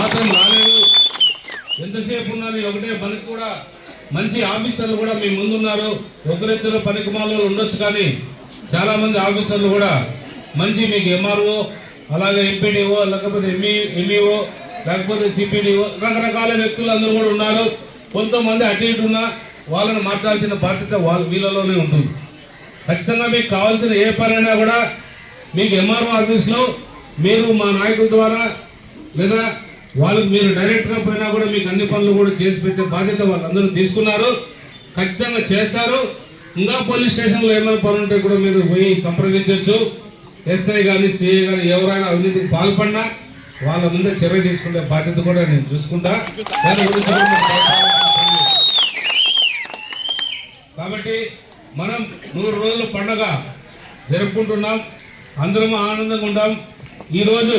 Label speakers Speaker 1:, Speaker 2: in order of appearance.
Speaker 1: మాత్రం రాలేదు. ఎంతసేపు ఉన్నారు ఒకటే పనికి కూడా మంచి ఆఫీసర్లు కూడా మీ ముందున్నారు. ఒకరిద్దరు పనికి మాలలో ఉండొచ్చు కానీ చాలా మంది ఆఫీసర్లు కూడా మంచి మీకు ఎంఆర్ఓ అలాగే ఎంపీడీఓ లేకపోతే ఎంఈ ఎంఈఓ లేకపోతే సిపిడిఓ రకరకాల వ్యక్తులు అందరూ కూడా ఉన్నారు. కొంతమంది అటు ఇటు ఉన్నా వాళ్ళని మాట్లాడాల్సిన బాధ్యత వాళ్ళ వీళ్ళలోనే ఉంటుంది. ఖచ్చితంగా మీకు కావాల్సిన ఏ పనైనా కూడా మీకు ఎంఆర్ఓ ఆఫీస్లో మీరు మా నాయకుల ద్వారా లేదా వాళ్ళు మీరు డైరెక్ట్గా పోయినా కూడా మీకు అన్ని పనులు కూడా చేసి పెట్టే బాధ్యత వాళ్ళందరూ తీసుకున్నారు. ఖచ్చితంగా చేస్తారు. ఇంకా పోలీస్ స్టేషన్లో ఏమైనా పనులు ఉంటే కూడా మీరు పోయి సంప్రదించవచ్చు ఎస్ఐ కానీ సిఐ కానీ ఎవరైనా అవినీతికి పాల్పడినా వాళ్ళ ముందే చర్య తీసుకునే బాధ్యత కూడా నేను చూసుకుంటా. కాబట్టి మనం నూరు రోజుల పండగ జరుపుకుంటున్నాం. అందరం ఆనందంగా ఉంటాం ఈరోజు